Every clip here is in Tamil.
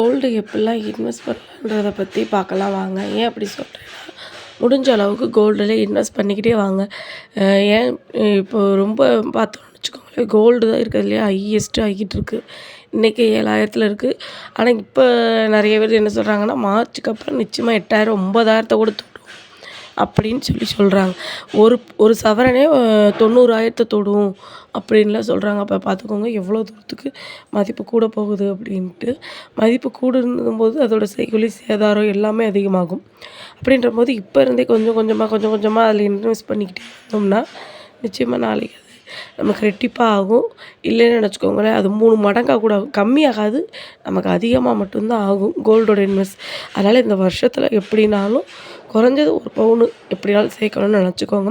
கோல்டு எப்படிலாம் இன்வெஸ்ட் பண்ணலான்றதை பற்றி பார்க்கலாம் வாங்க. ஏன் அப்படி சொல்கிறேன்னா முடிஞ்ச அளவுக்கு கோல்டில் இன்வெஸ்ட் பண்ணிக்கிட்டே வாங்க. ஏன் இப்போ ரொம்ப பார்த்தோம்னு வச்சுக்கோங்களேன் கோல்டு தான் இருக்கிறதுலையே ஹையஸ்ட்டு ஆகிட்டு இருக்குது இன்றைக்கி ஏழாயிரத்தில் இருக்குது ஆனால் இப்போ நிறைய பேர் என்ன சொல்கிறாங்கன்னா மார்ச்சுக்கு அப்புறம் நிச்சயமாக எட்டாயிரம் ஒம்பதாயிரத்தை கொடுத்து அப்படின்னு சொல்லி சொல்கிறாங்க ஒரு ஒரு சவரனே தொண்ணூறாயிரத்தை தொடும் அப்படின்லாம் சொல்கிறாங்க அப்போ பார்த்துக்கோங்க எவ்வளோ தூரத்துக்கு மதிப்பு கூட போகுது அப்படின்ட்டு. மதிப்பு கூட போது அதோட செய்கொலி சேதாரம் எல்லாமே அதிகமாகும். அப்படின்ற போது இப்போ இருந்தே கொஞ்சம் கொஞ்சமாக கொஞ்சம் கொஞ்சமாக அதில் இன்வெஸ்ட் பண்ணிக்கிட்டே இருந்தோம்னா நிச்சயமாக நாளைக்கு அது நமக்கு ரெட்டிப்பாக ஆகும். இல்லைன்னு நினச்சிக்கோங்களேன் அது மூணு மடங்காக கூட கம்மியாகாது நமக்கு அதிகமாக மட்டும்தான் ஆகும். கோல்டோட இன்வெஸ்ட் அதனால் இந்த வருஷத்தில் எப்படினாலும் குறைஞ்சது ஒரு பவுனு எப்படினாலும் சேர்க்கணும்னு நினச்சிக்கோங்க.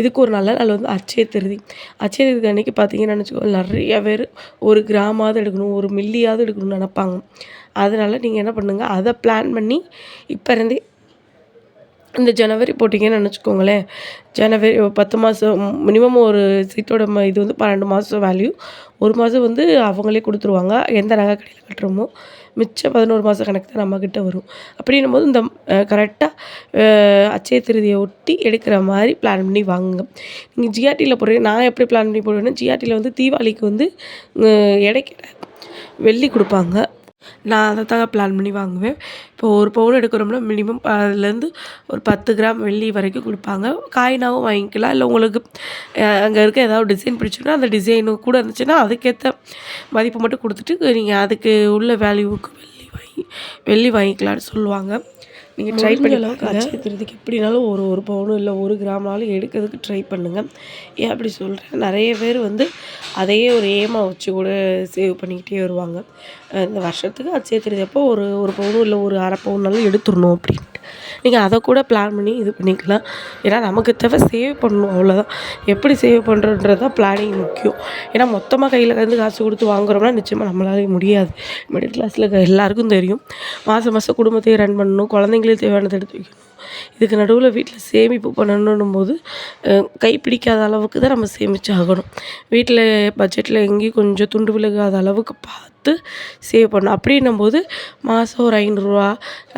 இதுக்கு ஒரு நல்ல நாள் வந்து அச்சய திருதி. அச்சய திருதி அன்றைக்கி பார்த்தீங்கன்னு நினச்சிக்கோங்க. நிறைய பேர் ஒரு கிராமாவது எடுக்கணும் ஒரு மில்லியாவது எடுக்கணும்னு நினப்பாங்க. அதனால் நீங்கள் என்ன பண்ணுங்கள் அதை பிளான் பண்ணி இப்போ இருந்தே இந்த ஜனவரி போட்டிங்கன்னு நினச்சிக்கோங்களேன். ஜனவரி பத்து மாதம் மினிமம் ஒரு சீட்டோட ம இது வந்து பன்னெண்டு மாதம் வேல்யூ ஒரு மாதம் வந்து அவங்களே கொடுத்துருவாங்க. எந்த நகை கடையில் கட்டுறோமோ மிச்சம் பதினோரு மாத கணக்கு தான் நம்மக்கிட்ட வரும். அப்படின்னும் போது இந்த கரெக்டாக அச்சய திருதியை ஒட்டி எடுக்கிற மாதிரி பிளான் பண்ணி வாங்குங்க. நீங்கள் ஜிஆர்டியில் போடுறீங்க நான் எப்படி பிளான் பண்ணி போடுவேன்னா ஜிஆர்டியில் வந்து தீபாவளிக்கு வந்து அஹ், வெள்ளி கொடுப்பாங்க. நான் அதை தான் பிளான் பண்ணி வாங்குவேன். இப்போ ஒரு பவுன் எடுக்கிறோம்னா மினிமம் அதுலேருந்து ஒரு பத்து கிராம் வெள்ளி வரைக்கும் கொடுப்பாங்க. காயினாகவும் வாங்கிக்கலாம். இல்லை உங்களுக்கு அங்கே இருக்க ஏதாவது டிசைன் பிடிச்சுன்னா அந்த டிசைனு கூட இருந்துச்சுன்னா அதுக்கேற்ற மதிப்பு மட்டும் கொடுத்துட்டு நீங்கள் அதுக்கு உள்ள வேல்யூவுக்கு வெள்ளி வாங்கி வெள்ளி வாங்கிக்கலான்னு சொல்லுவாங்க. நீங்கள் ட்ரை பண்ணி அளவுக்கு திருதிக்கு எப்படினாலும் ஒரு ஒரு பவுனு இல்லை ஒரு கிராம்னாலும் எடுக்கிறதுக்கு ட்ரை பண்ணுங்கள் ஏன் அப்படி சொல்கிறேன் நிறைய பேர் வந்து அதையே ஒரு ஏமா வச்சு கூட சேவ் பண்ணிக்கிட்டே வருவாங்க. இந்த வருஷத்துக்கு அச்சய திருதி அப்போ ஒரு ஒரு பவுனும் இல்லை ஒரு அரை பவுனாலும் எடுத்துடணும் அப்படின்ட்டு. நீங்கள் அதை கூட பிளான் பண்ணி இது பண்ணிக்கலாம். ஏன்னா நமக்கு தேவை சேவ் பண்ணணும். அவ்வளோதான் எப்படி சேவ் பண்ணுறன்றது தான் பிளானிங் முக்கியம். ஏன்னா மொத்தமாக கையில் இருந்து காசு கொடுத்து வாங்குறோம்னா நிச்சயமாக நம்மளால முடியாது. மிடில் கிளாஸில் எல்லாருக்கும் தெரியும். மாதம் மாதம் குடும்பத்தையும் ரன் பண்ணணும். குழந்தைங்களுக்கு தேவையானதை எடுத்து வைக்கணும். இதுக்கு நடுவில் வீட்டில் சேமிப்பு பண்ணணும் போது கை பிடிக்காத அளவுக்கு தான் நம்ம சேமித்து ஆகணும் வீட்டில் பட்ஜெட்டில் எங்கேயும் கொஞ்சம் துண்டு விலகாத அளவுக்கு பார்த்து சேவ் பண்ணணும். அப்படின்னும் போது மாதம் ஒரு ஐநூறுரூவா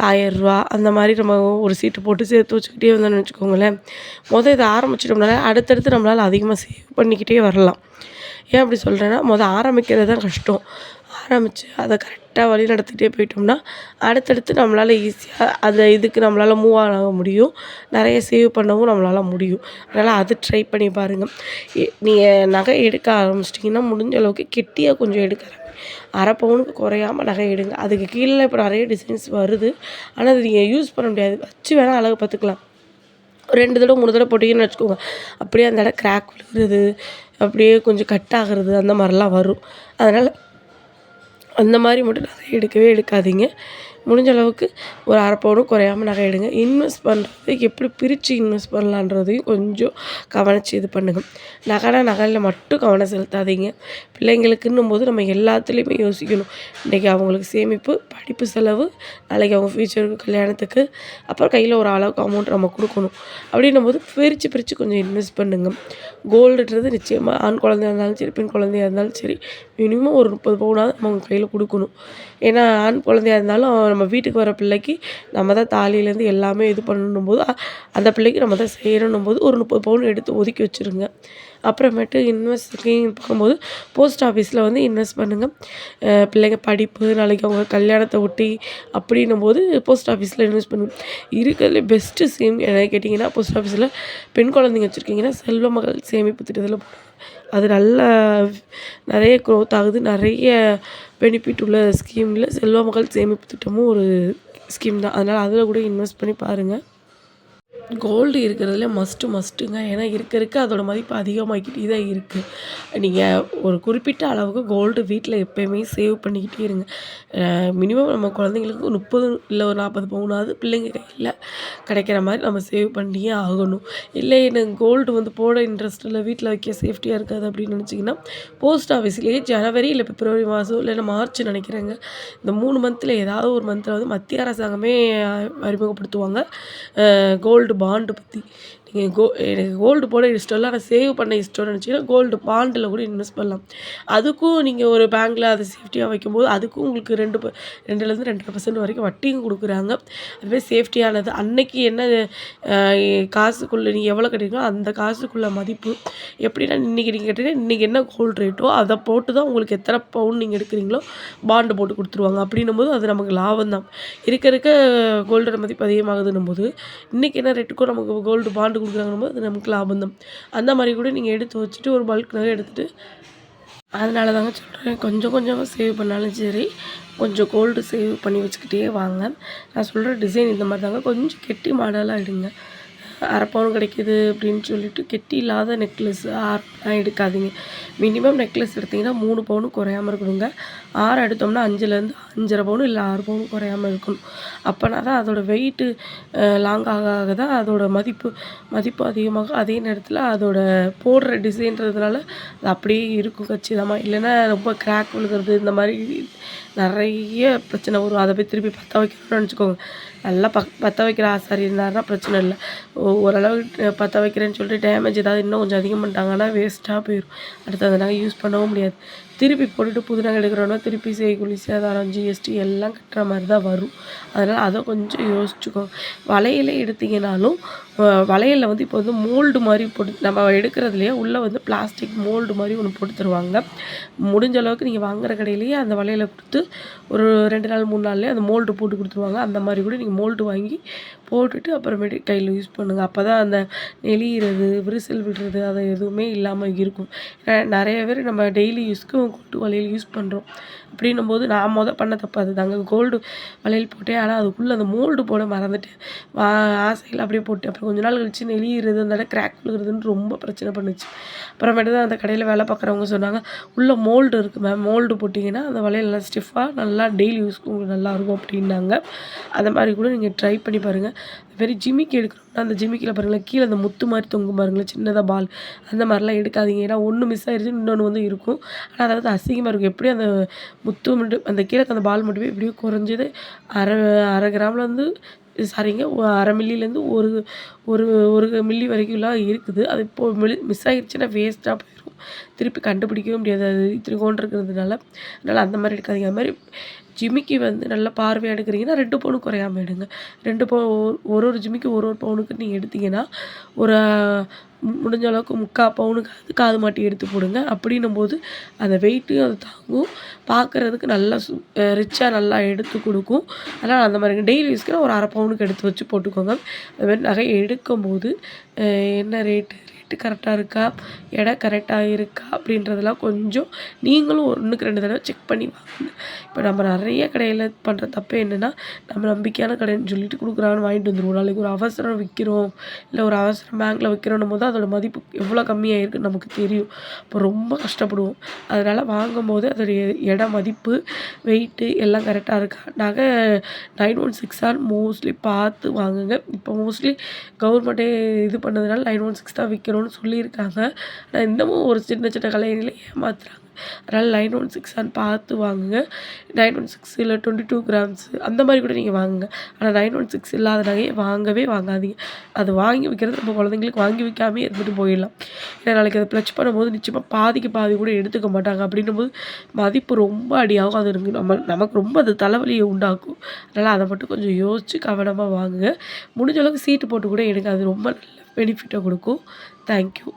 ஆயிரரூவா அந்த மாதிரி நம்ம ஒரு சீட்டு போட்டு சேர்த்து வச்சுக்கிட்டே வந்தோம்னு வச்சுக்கோங்களேன். மொதல் இதை ஆரம்பிச்சிட்டோம்னால அடுத்தடுத்து நம்மளால் அதிகமாக சேவ் பண்ணிக்கிட்டே வரலாம். ஏன் அப்படி சொல்கிறேன்னா மொதல் ஆரம்பிக்கிறது தான் கஷ்டம். ஆரம்பித்து அதை கரெக்டாக வழி நடத்திட்டே போயிட்டோம்னா அடுத்தடுத்து நம்மளால் ஈஸியாக அதை இதுக்கு நம்மளால் மூவ் ஆக முடியும். நிறைய சேவ் பண்ணவும் நம்மளால் முடியும். அதனால் அது ட்ரை பண்ணி பாருங்கள் நீங்கள் நகை எடுக்க ஆரம்பிச்சிட்டிங்கன்னா முடிஞ்ச அளவுக்கு கெட்டியாக கொஞ்சம் எடுக்க அரை பவுனுக்கு குறையாம நகை எடுங்க. அதுக்கு கீழே இப்போ நிறைய டிசைன்ஸ் வருது. ஆனால் அது நீங்கள் யூஸ் பண்ண முடியாது. வச்சு வேணால் அழகு பார்த்துக்கலாம். ரெண்டு தடவை மூணு தடவை போட்டிங்கன்னு வச்சுக்கோங்க. அப்படியே அந்த இடம் கிராக் விழுகிறது அப்படியே கொஞ்சம் கட் ஆகுறது அந்த மாதிரிலாம் வரும். அதனால் அந்த மாதிரி மட்டும் நிறைய எடுக்கவே எடுக்காதீங்க. முடிஞ்ச அளவுக்கு ஒரு அரை பவுனும் குறையாம நகை எடுங்க. இன்வெஸ்ட் பண்ணுறது எப்படி பிரித்து இன்வெஸ்ட் பண்ணலான்றதையும் கொஞ்சம் கவனித்து இது பண்ணுங்கள் நகைனா நகையில் மட்டும் கவனம் செலுத்தாதீங்க. பிள்ளைங்களுக்குன்னும் போது நம்ம எல்லாத்துலேயுமே யோசிக்கணும். இன்றைக்கி அவங்களுக்கு சேமிப்பு படிப்பு செலவு நாளைக்கு அவங்க ஃப்யூச்சருக்கு கல்யாணத்துக்கு அப்புறம் கையில் ஒரு அளவுக்கு அமௌண்ட் நம்ம கொடுக்கணும். அப்படின்னும் போது பிரித்து பிரித்து கொஞ்சம் இன்வெஸ்ட் பண்ணுங்கள் கோல்டுன்றது நிச்சயமாக ஆண் குழந்தையா இருந்தாலும் சரி பெண் குழந்தையா இருந்தாலும் சரி மினிமம் ஒரு முப்பது பவுனாவது நம்ம அவங்க கையில் கொடுக்கணும். ஏன்னா ஆண் குழந்தையா இருந்தாலும் நம்ம வீட்டுக்கு வர பிள்ளைக்கு நம்ம தான் தாலியிலேருந்து எல்லாமே இது பண்ணணும் போது அந்த பிள்ளைக்கு நம்ம தான் செய்யணும் போது ஒரு முப்பது பவுன் எடுத்து ஒதுக்கி வச்சுருங்க. அப்புறமேட்டு இன்வெஸ்ட்க்கு பார்க்கும்போது போஸ்ட் ஆஃபீஸில் வந்து இன்வெஸ்ட் பண்ணுங்கள் பிள்ளைங்க படிப்பு நாளைக்கு அவங்க கல்யாணத்தை ஒட்டி அப்படின்னும் போது போஸ்ட் ஆஃபீஸில் இன்வெஸ்ட் பண்ணுங்க. இருக்கிறதுல பெஸ்ட்டு சேம் என்ன கேட்டிங்கன்னா போஸ்ட் ஆஃபீஸில் பெண் குழந்தைங்க வச்சுருக்கீங்கன்னா செல்வ மகள் சேமிப்பு திட்டத்தில் போடுங்க. அது நல்ல நிறைய க்ரோத் ஆகுது. நிறைய பெனிஃபிட் உள்ள ஸ்கீமில் செல்வ மகள் சேமிப்பு திட்டமும் ஒரு ஸ்கீம் தான். அதனால் அதில் கூட இன்வெஸ்ட் பண்ணி பாருங்கள் கோல்டு இருக்கிறதுல மஸ்ட்டு மஸ்ட்டுங்க ஏன்னா இருக்க இருக்க அதோட மதிப்பு அதிகமாகிக்கிட்டே தான் இருக்குது நீங்கள் ஒரு குறிப்பிட்ட அளவுக்கு கோல்டு வீட்டில் எப்போயுமே சேவ் பண்ணிக்கிட்டே இருங்க. மினிமம் நம்ம குழந்தைங்களுக்கு முப்பது இல்லை ஒரு நாற்பது பவுனாவது பிள்ளைங்க கையில் கிடைக்கிற மாதிரி நம்ம சேவ் பண்ணியே ஆகணும். இல்லை எனக்கு கோல்டு வந்து போட இன்ட்ரெஸ்ட் இல்லை வீட்டில் வைக்க சேஃப்டியாக இருக்காது அப்படின்னு நினச்சிங்கன்னா போஸ்ட் ஆஃபீஸ்லேயே ஜனவரி இல்லை பிப்ரவரி மாதம் இல்லைன்னா மார்ச் நினைக்கிறேங்க. இந்த மூணு மந்தில் ஏதாவது ஒரு மந்தில் வந்து மத்திய அரசாங்கமே அறிமுகப்படுத்துவாங்க. கோல்டு பாண்டு பற்றி நீங்கள் கோ எனக்கு கோல்டு போட இஷ்டம் இல்லை. ஆனால் சேவ் பண்ண இஷ்டம்னு நினச்சிங்கன்னா கோல்டு பாண்டில் கூட இன்வெஸ்ட் பண்ணலாம். அதுக்கும் நீங்கள் ஒரு பேங்க்கில் அதை சேஃப்டியாக வைக்கும்போது அதுக்கும் உங்களுக்கு ரெண்டு ப ரெண்டுலேருந்து ரெண்டரை பர்சன்ட் வரைக்கும் வட்டியும் கொடுக்குறாங்க. அதுவே சேஃப்டியானது அன்னைக்கு என்ன காசுக்குள்ளே நீங்கள் எவ்வளோ கட்டுறீங்களோ அந்த காசுக்குள்ள மதிப்பு. எப்படின்னா இன்றைக்கி நீங்கள் கேட்டிங்கன்னா இன்றைக்கி என்ன கோல்டு ரேட்டோ அதை போட்டு தான் உங்களுக்கு எத்தனை பவுன் நீங்கள் எடுக்கிறீங்களோ பாண்டு போட்டு கொடுத்துருவாங்க. அப்படின்னும் போது அது நமக்கு லாபம் தான் இருக்க இருக்க கோல்டோட மதிப்பு அதிகமாகுதுன்னும் போது இன்றைக்கி என்ன ரேட்டுக்கோ நமக்கு கோல்டு பாண்டு கொடுக்குறாங்கன்னும் போது அது நமக்கு லாபம் தான் அந்த மாதிரி கூட நீங்கள் எடுத்து வச்சுட்டு ஒரு பல்க் நகை எடுத்துகிட்டு அதனால தாங்க சொல்கிறேன் கொஞ்சம் கொஞ்சமாக சேவ் பண்ணாலும் சரி கொஞ்சம் கோல்டு சேவ் பண்ணி வச்சுக்கிட்டே வாங்க. நான் சொல்கிற டிசைன் இந்த மாதிரி தாங்க கொஞ்சம் கெட்டி மாடலாக எடுங்க. அரை பவுன் கிடைக்கிது அப்படின்னு சொல்லிட்டு கெட்டி இல்லாத நெக்லஸ் ஆர்லாம் எடுக்காதீங்க. மினிமம் நெக்லஸ் எடுத்திங்கன்னா மூணு பவுனும் குறையாம இருக்கணுங்க. ஆறு எடுத்தோம்னா அஞ்சுலேருந்து அஞ்சரை பவுன் இல்லை ஆறு பவுன் குறையாம இருக்கணும். அப்போனா தான் அதோட வெயிட்டு லாங் ஆக ஆக தான் அதோட மதிப்பு மதிப்பு அதிகமாகும் அதே நேரத்தில் அதோட போடுற டிசைன்றதுனால அது அப்படியே இருக்கும் கச்சிதமாக இல்லைன்னா ரொம்ப கிராக் விழுகிறது இந்த மாதிரி நிறைய பிரச்சனை வரும். அதை போய் திருப்பி பற்ற வைக்கணும்னு நினச்சிக்கோங்க. நல்லா பக் பற்ற வைக்கிற ஆசாரி இருந்தாருன்னா பிரச்சனை இல்லை. ஓரளவு பற்ற வைக்கிறேன்னு சொல்லிட்டு டேமேஜ் ஏதாவது இன்னும் கொஞ்சம் அதிகம் பண்ணிட்டாங்கன்னா வேஸ்ட்டாக போயிடும் அடுத்து அதை நாங்கள் யூஸ் பண்ணவும் முடியாது. திருப்பி போட்டுட்டு புது நகை எடுக்கிறோன்னா திருப்பி செய்கூலி சேதாரம் ஜிஎஸ்டி எல்லாம் கட்டுற மாதிரி தான் வரும். அதனால் அதை கொஞ்சம் யோசிச்சுக்கோங்க வளையலே எடுத்தீங்கனாலும் வளையலில் வந்து இப்போ வந்து மோல்டு மாதிரி போட்டு நம்ம எடுக்கிறதுலையே உள்ளே வந்து பிளாஸ்டிக் மோல்டு மாதிரி ஒன்று போட்டு தருவாங்க. முடிஞ்ச அளவுக்கு நீங்கள் வாங்குற கடையிலேயே அந்த வளையலை கொடுத்து ஒரு ரெண்டு நாள் மூணு நாள்லேயே அந்த மோல்டு போட்டு கொடுத்துருவாங்க. அந்த மாதிரி கூட நீங்கள் மோல்டு வாங்கி போட்டுட்டு அப்புறமேட்டு கையில் யூஸ் பண்ணுங்கள் அப்போ தான் அந்த நெளியிறது விரிசல் விடுறது அது எதுவுமே இல்லாமல் இருக்கும். நிறைய பேர் நம்ம டெய்லி யூஸ்க்கு கொட்டு வளையல் யூஸ் பண்ணுறோம் அப்படின்னும் போது நான் மொதல் பண்ண தப்பு அது தாங்க கோல்டு வளையல் போட்டேன். ஆனால் அதுக்குள்ளே அந்த மோல்டு போட மறந்துட்டேன். வா ஆசையில் அப்படியே போட்டு அப்புறம் கொஞ்ச நாள் கழிச்சு நெளியிறது அந்த கிராக் விழுகிறதுன்னு ரொம்ப பிரச்சனை பண்ணுச்சு. அப்புறமேட்டு தான் அந்த கடையில் வேலை பார்க்குறவங்க சொன்னாங்க உள்ளே மோல்டு இருக்குது மேம் மோல்டு போட்டிங்கன்னா அந்த வளையல் நல்லா ஸ்டிஃபாக நல்லா டெய்லி யூஸ்க்கு உங்களுக்கு நல்லா இருக்கும். அப்படின்னாங்க. அந்த மாதிரி கூட நீங்கள் ட்ரை பண்ணி பாருங்கள் வெரி ஜிம்மிக்கு எடுக்கிற அந்த ஜிமிக்கில் பாருங்களேன் கீழே அந்த முத்து மாதிரி தொங்கும் பாருங்களேன் சின்னதாக பால் அந்த மாதிரிலாம் எடுக்காதீங்க. ஏன்னா ஒன்று மிஸ் ஆயிடுச்சு இன்னொன்று வந்து இருக்கும். ஆனால் அதாவது அசிங்கமாக இருக்கும். எப்படி அந்த முத்து மட்டும் அந்த கீழே அந்த பால் மட்டுமே எப்படியோ குறைஞ்சது. அரை அரை கிராமில் வந்து சாரிங்க அரை மில்லிலேருந்து ஒரு ஒரு ஒரு மில்லி வரைக்கும்லாம் இருக்குது. அது இப்போ மில் மிஸ் ஆகிடுச்சுன்னா வேஸ்ட்டாக போயிடும் திருப்பி கண்டுபிடிக்கவே முடியாது. அது இத்திரிக்கோண்டு இருக்கிறதுனால. அதனால் அந்த மாதிரி எடுக்காதீங்க. அது மாதிரி ஜிமிக்கி வந்து நல்லா பார்வையாக எடுக்கிறீங்கன்னா ரெண்டு பவுனு குறையாம எடுங்க. ரெண்டு பவு ஒரு ஒரு ஜிம்மிக்கு ஒரு ஒரு பவுனுக்கு நீங்கள் எடுத்தீங்கன்னா ஒரு முடிஞ்ச அளவுக்கு முக்கால் பவுனுக்கு அது காது மாட்டி எடுத்து போடுங்க. அப்படின்னும் போது அந்த வெயிட்டும் அது தாங்கும். பார்க்குறதுக்கு நல்லா சு ரிச்சாக நல்லா எடுத்து கொடுக்கும். அதனால் அந்த மாதிரி டெய்லி யூஸ்க்கு ஒரு அரை பவுனுக்கு எடுத்து வச்சு போட்டுக்கோங்க. அது மாதிரி நகை எடுக்கும்போது என்ன ரேட்டு? ரேட்டு கரெக்டாக இருக்கா? எடை கரெக்டாக இருக்கா? அப்படின்றதெல்லாம் கொஞ்சம் நீங்களும் ஒன்றுக்கு ரெண்டு தடவை செக் பண்ணி வாங்குங்க. இப்போ நம்ம நிறைய கடையில் பண்ணுற தப்பு என்னென்னா நம்ம நம்பிக்கையான கடைன்னு சொல்லிட்டு கொடுக்குறான்னு வாங்கிட்டு வந்துடுவோம் நாளைக்கு ஒரு அவசரம் விற்கிறோம் இல்லை ஒரு அவசரம் பேங்க்கில் விற்கிறோன்னும் போது அதோட மதிப்பு எவ்வளோ கம்மியாக இருக்குன்னு நமக்கு தெரியும். அப்போ ரொம்ப கஷ்டப்படுவோம். அதனால் வாங்கும்போது அதோடைய இட மதிப்பு வெயிட்டு எல்லாம் கரெக்டாக இருக்கா? நகை நைன் ஒன் சிக்ஸ் மோஸ்ட்லி பார்த்து வாங்குங்க. இப்போ மோஸ்ட்லி கவர்மெண்ட்டே இது பண்ணதுனால நைன் ஒன் சிக்ஸ் தான் விற்கிறோம் விற்கணும்னு சொல்லியிருக்காங்க. ஆனால் இன்னமும் ஒரு சின்ன சின்ன கலைஞர்களை ஏமாத்துறாங்க. அதனால் நைன் ஒன் சிக்ஸான்னு பார்த்து வாங்குங்க. நைன் ஒன் சிக்ஸ் இல்லை டுவெண்ட்டி டூ கிராம்ஸ் அந்த மாதிரி கூட நீங்கள் வாங்குங்க. ஆனால் நைன் ஒன் சிக்ஸ் இல்லாத நகையை வாங்கவே வாங்காதீங்க. அது வாங்கி வைக்கிறது நம்ம குழந்தைங்களுக்கு வாங்கி வைக்காமே இருந்துட்டு போயிடலாம். ஏன்னா நாளைக்கு அதை ப்ளச் பண்ணும்போது நிச்சயமாக பாதிக்கு பாதி கூட எடுத்துக்க மாட்டாங்க. அப்படின்னும் போது மதிப்பு ரொம்ப அடியாகும். அது இருக்குது நம்ம நமக்கு ரொம்ப அது தலைவலியை உண்டாக்கும். அதனால் அதை மட்டும் கொஞ்சம் யோசித்து கவனமாக வாங்குங்க. முடிஞ்ச அளவுக்கு சீட்டு போட்டு கூட எடுங்க. அது ரொம்ப நல்ல பெனிஃபிட்டை கொடுக்கும். தேங்க்யூ